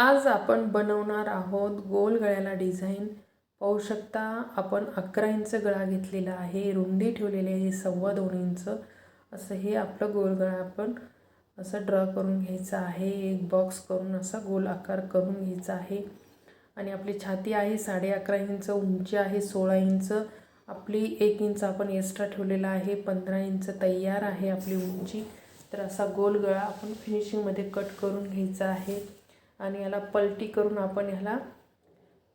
आज आपण बनवणार आहोत गोल गळ्याला डिझाईन. पाहू शकता आपण अकरा इंच गळा घेतलेला आहे. रुंदी ठेवलेली आहे सव्वा दोन इंच. असं हे आपलं गोल गळा आपण असं ड्रॉ करून घ्यायचं आहे. एक बॉक्स करून असा गोल आकार करून घ्यायचा आहे. आणि आपली छाती आहे साडे अकरा इंच उंची आहे सोळा इंच. आपली एक इंच आपण एक्स्ट्रा ठेवलेला आहे पंधरा इंच तयार आहे आपली उंची. तर असा गोल गळा आपण फिनिशिंगमध्ये कट करून घ्यायचा आहे. आणि याला पलटी करून आपण ह्याला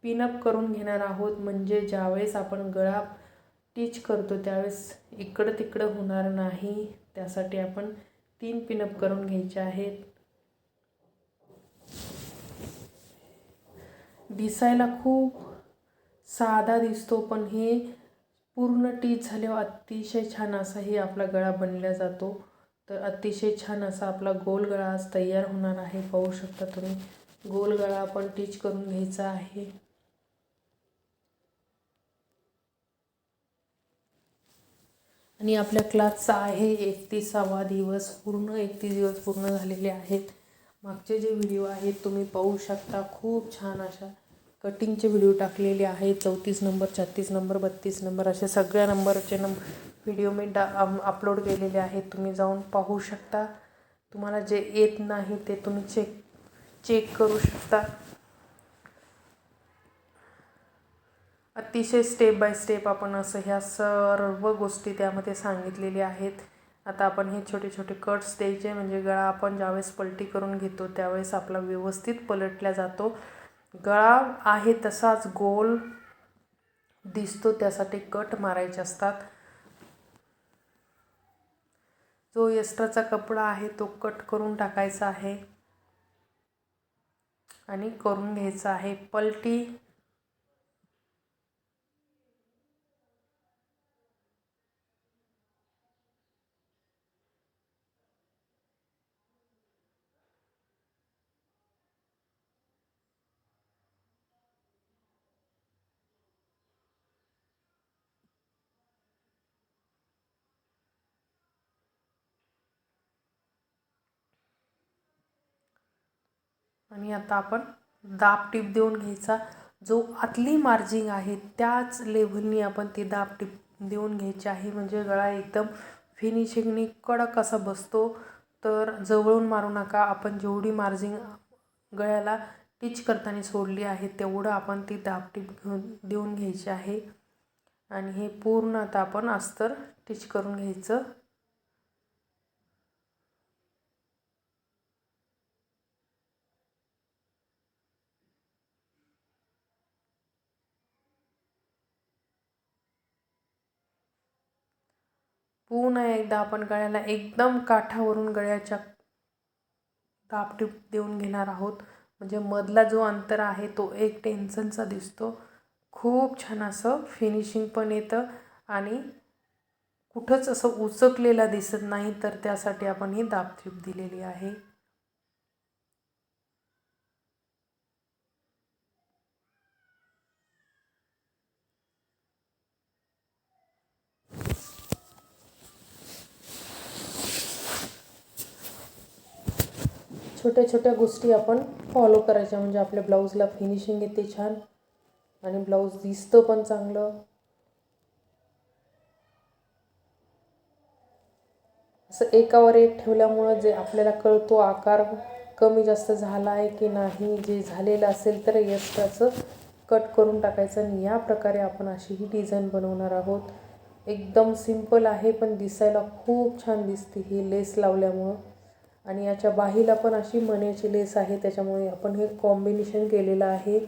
पिनअप करून घेणार आहोत. म्हणजे ज्यावेळेस आपण गळा टीच करतो त्यावेळेस इकडं तिकडं होणार नाही. त्यासाठी आपण तीन पिनअप करून घ्यायचे आहेत. दिसायला खूप साधा दिसतो पण हे पूर्ण टीच झाल्यावर अतिशय छान असा हे आपला गळा बनला जातो. तर अतिशय छान असा आपला गोल गळा आज तयार होणार आहे. पाहू शकता तुम्ही. गोल गळा आपण टीच करून घ्यायचा आहे. आणि आपल्या क्लासचा आहे. एकतीसावा दिवस पूर्ण एकतीस दिवस पूर्ण झालेले आहेत. मागचे जे व्हिडिओ आहेत तुम्ही पाहू शकता. खूप छान अशा कटिंगचे व्हिडिओ टाकलेले आहेत. चौतीस नंबर छत्तीस नंबर बत्तीस नंबर असे सगळ्या नंबरचे नंबर व्हिडिओ मी डा अपलोड केलेले आहेत. तुम्ही जाऊन पाहू शकता. तुम्हाला जे येत नाही ते तुम्ही चेक चेक करू शकता. अतिशय स्टेप बाय स्टेप आपण असं ह्या सर्व गोष्टी त्यामध्ये सांगितलेल्या आहेत. आता आपण हे छोटे छोटे कट्स द्यायचे म्हणजे गळा आपण ज्यावेळेस पलटी करून घेतो त्यावेळेस आपला व्यवस्थित पलटला जातो. गळा आहे तसाच गोल दिसतो त्यासाठी कट मारायचे असतात. जो एक्स्ट्राचा कपडा आहे तो कट करून टाकायचा आहे. आणि करून घ्यायचा आहे. पलटी आणि आता आपण दाब टीप देऊन घ्यायचा. जो आतली मार्जिंग आहे त्याच लेव्हलनी आपण ती दाब टीप देऊन घ्यायची आहे. म्हणजे गळा एकदम फिनिशिंगनी कडक असा बसतो. तर जवळून मारू नका. आपण जेवढी मार्जिंग गळ्याला टिच करताना सोडली आहे तेवढं आपण ती दाब टीप घेऊन देऊन घ्यायची आहे. आणि हे पूर्ण आता आपण अस्तर टिच करून घ्यायचं. पुन्हा एकदा आपण गळ्याला एकदम काठावरून गळ्याच्या दाबटीप देऊन घेणार आहोत. म्हणजे मधला जो अंतर आहे तो एक टेन्शनचा दिसतो. खूप छान असं फिनिशिंग पण येतं आणि कुठंच असं उचकलेला दिसत नाही तर त्यासाठी आपण ही दाबटीप दिलेली आहे. छोट्या छोट्या गोष्टी आपण फॉलो करायच्या. म्हणजे आपल्या ब्लाऊजला फिनिशिंग येते छान. आणि ब्लाऊज दिसतं पण चांगलं. असं एकावर एक ठेवल्यामुळं जे आपल्याला कळतो आकार कमी जास्त झाला आहे की नाही जे झालेलं असेल तर एक्स्ट्राचं कट करून टाकायचं. आणि या प्रकारे आपण अशी ही डिझाईन बनवणार आहोत. एकदम सिंपल आहे पण दिसायला खूप छान दिसते ही लेस लावल्यामुळं. आणि याच्या बाहीला पण अशी मण्याची लेस आहे त्याच्यामुळे आपण हे कॉम्बिनेशन केलेलं आहे.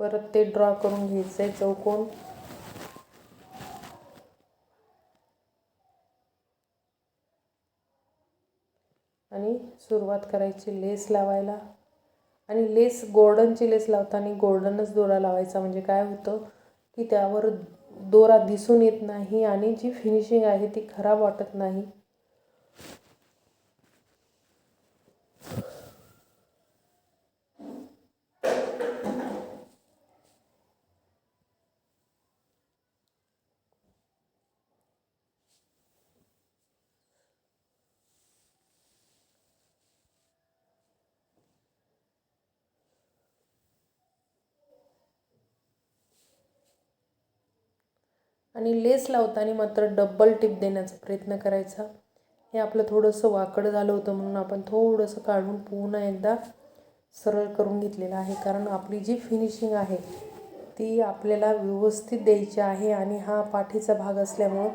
परत ते ड्रॉ करून घ्यायचं आहे चौकोन. आणि सुरुवात करायची लेस लावायला. आणि लेस गोल्डनची लेस लावताना गोल्डनच दोरा लावायचा. म्हणजे काय होतं की त्यावर दोरा दिसून येत नाही आणि जी फिनिशिंग आहे ती खराब वाटत नाही. आणि लेस लावताना मात्र डबल टिप देण्याचा प्रयत्न करायचा. हे आपलं थोडंसं वाकडं झालं होतं म्हणून आपण थोडंसं काढून पुन्हा एकदा सरळ करून घेतलेलं आहे. कारण आपली जी फिनिशिंग आहे ती आपल्याला व्यवस्थित द्यायची आहे आणि हा पाठीचा भाग असल्यामुळं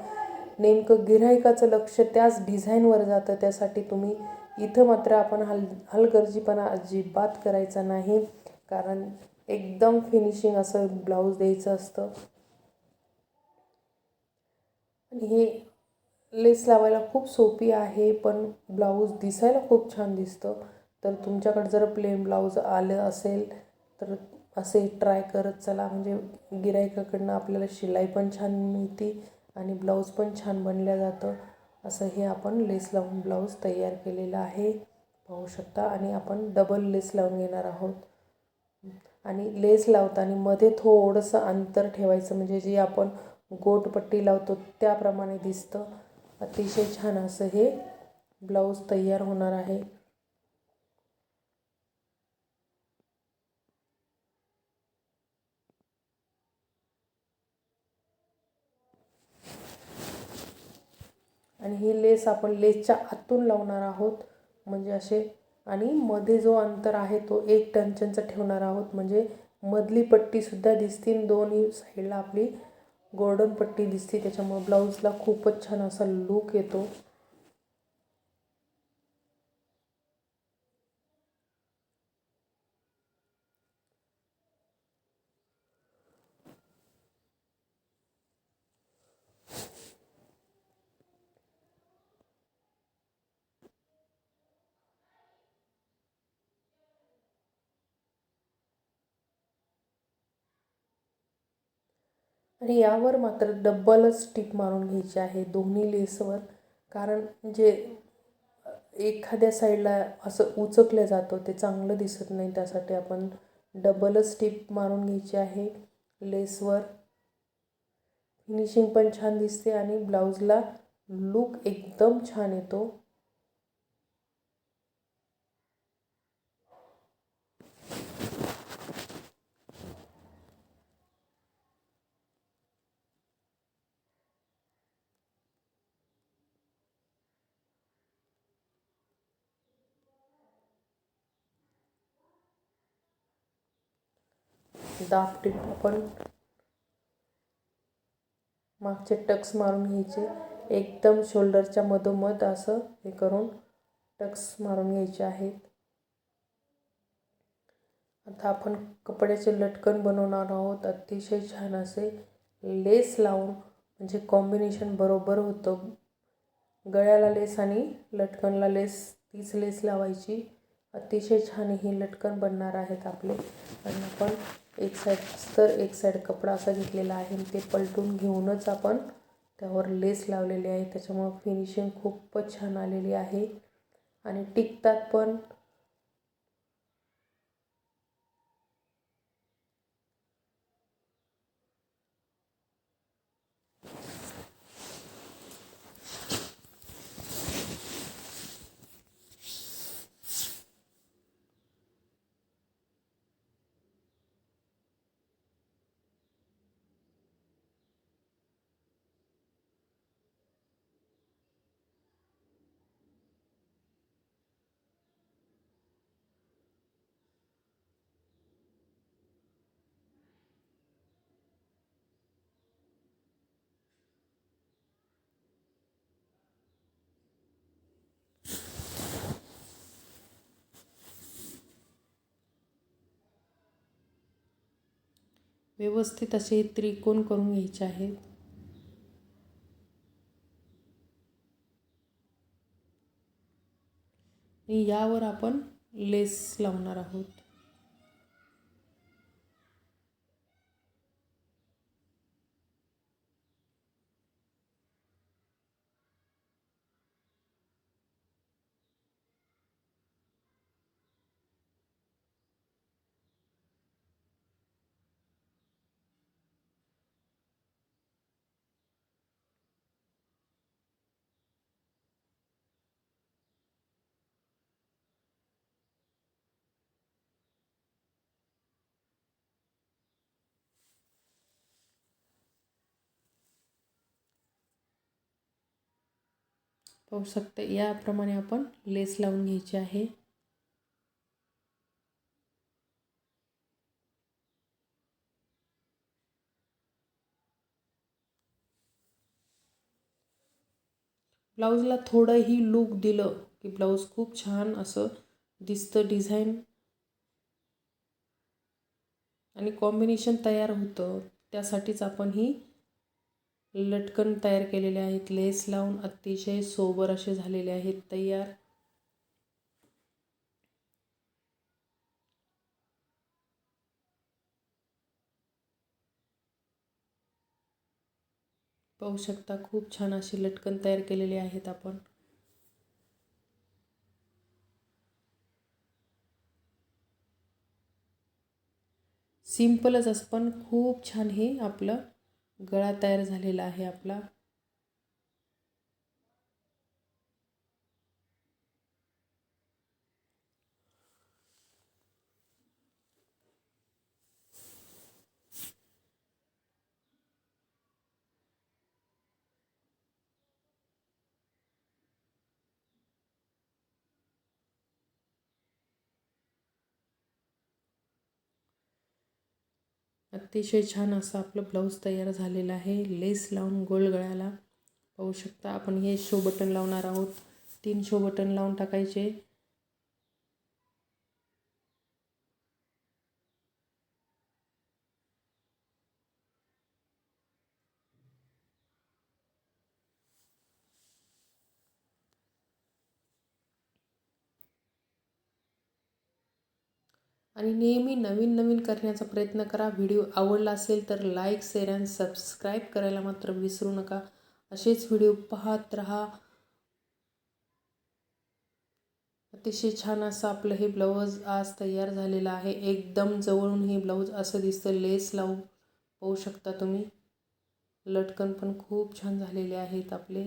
नेमकं गिऱ्हाईकाचं लक्ष त्याच डिझाईनवर जातं. त्यासाठी तुम्ही इथं मात्र आपण हल हलगर्जीपणा अजिबात करायचा नाही. कारण एकदम फिनिशिंग असं ब्लाऊज द्यायचं असतं. हे लेस लावायला खूप सोपी आहे पण ब्लाऊज दिसायला खूप छान दिसतं. तर तुमच्याकडे जर प्लेन ब्लाऊज आलं असेल तर असे ट्राय करत चला. म्हणजे गिरायकाकडनं आपल्याला शिलाई पण छान मिळते आणि ब्लाऊज पण छान बनलं जातं. असं हे आपण लेस लावून ब्लाऊज तयार केलेलं आहे. पाहू शकता. आणि आपण डबल लेस लावून घेणार आहोत. आणि लेस लावताना मध्ये थोडंसं अंतर ठेवायचं. म्हणजे जी आपण गोटपट्टी लावतो त्याप्रमाणे दिसतं. अतिशय छान असं हे ब्लाऊज तयार होणार आहे. आणि ही लेस आपण लेसच्या आतून लावणार आहोत. म्हणजे असे आणि मध्ये जो अंतर आहे तो एक टंचनचा ठेवणार आहोत. म्हणजे मधली पट्टीसुद्धा दिसतील दोन्ही साईडला आपली. गोर्डन पट्टी दिसते त्याच्यामुळे ब्लाऊजला खूपच छान असा लूक येतो. आणि यावर मात्र डब्बलच टिप मारून घ्यायची आहे दोन्ही लेसवर. कारण जे एखाद्या साईडला असं उचकलं जातं ते चांगलं दिसत नाही. त्यासाठी आपण डबलच टिप मारून घ्यायची आहे लेसवर. फिनिशिंग पण छान दिसते आणि ब्लाऊजला लूक एकदम छान येतो. टिप आपण मागचे टक्स मारून घ्यायचे. एकदम शोल्डरच्या मधोमध असं हे करून टक्स मारून घ्यायचे आहेत. आता आपण कपड्याचे लटकन बनवणार आहोत. अतिशय छान असे लेस लावून म्हणजे कॉम्बिनेशन बरोबर होतं. गळ्याला लेस आणि लटकनला लेस तीच लेस लावायची. अतिशय छान ही लटकन बनणार आहेत आपले. आणि आपण एक साईड अस्तर एक साईड कपडा असा घेतलेला आहे. ते पलटून घेऊनच आपण त्यावर लेस लावलेली आहे. त्याच्यामुळं फिनिशिंग खूपच छान आलेली आहे. आणि टिकतात पण व्यवस्थित असे त्रिकोण करून घ्यायचे आहेत. यावर आपण लेस लावणार आहोत. पाहू शकता याप्रमाणे आपण लेस लावून घ्यायची आहे. ब्लाऊजला थोडंही लूक दिलं की ब्लाऊज खूप छान असं दिसतं डिझाईन. आणि कॉम्बिनेशन तयार होतं त्यासाठीच आपण ही लटकन तयार केलेले आहेत. लेस लावून अतिशय सोबर असे झालेले आहेत. तयार पाहू शकता खूप छान अशी लटकन तयार केलेली आहेत आपण. सिम्पलच असं पण खूप छान हे आपलं गळा तयार झालेला आहे आपला. अतिशय छान असं आपलं ब्लाऊज तयार झालेलं आहे. लेस लावून गोल गळ्याला पाहू शकता आपण. हे शो बटन लावणार आहोत. तीन शो बटन लावून टाकायचे. आणि नेहमी नवीन नवीन करण्याचा प्रयत्न करा. व्हिडिओ आवडला असेल तर लाईक शेअर अँड सबस्क्राईब करायला मात्र विसरू नका. असेच व्हिडिओ पाहत राहा. अतिशय छान असं आपलं हे ब्लाऊज आज तयार झालेलं आहे. एकदम जवळून हे ब्लाऊज असं दिसतं. लेस लावून पाहू शकता तुम्ही. लटकन पण खूप छान झालेले आहेत आपले.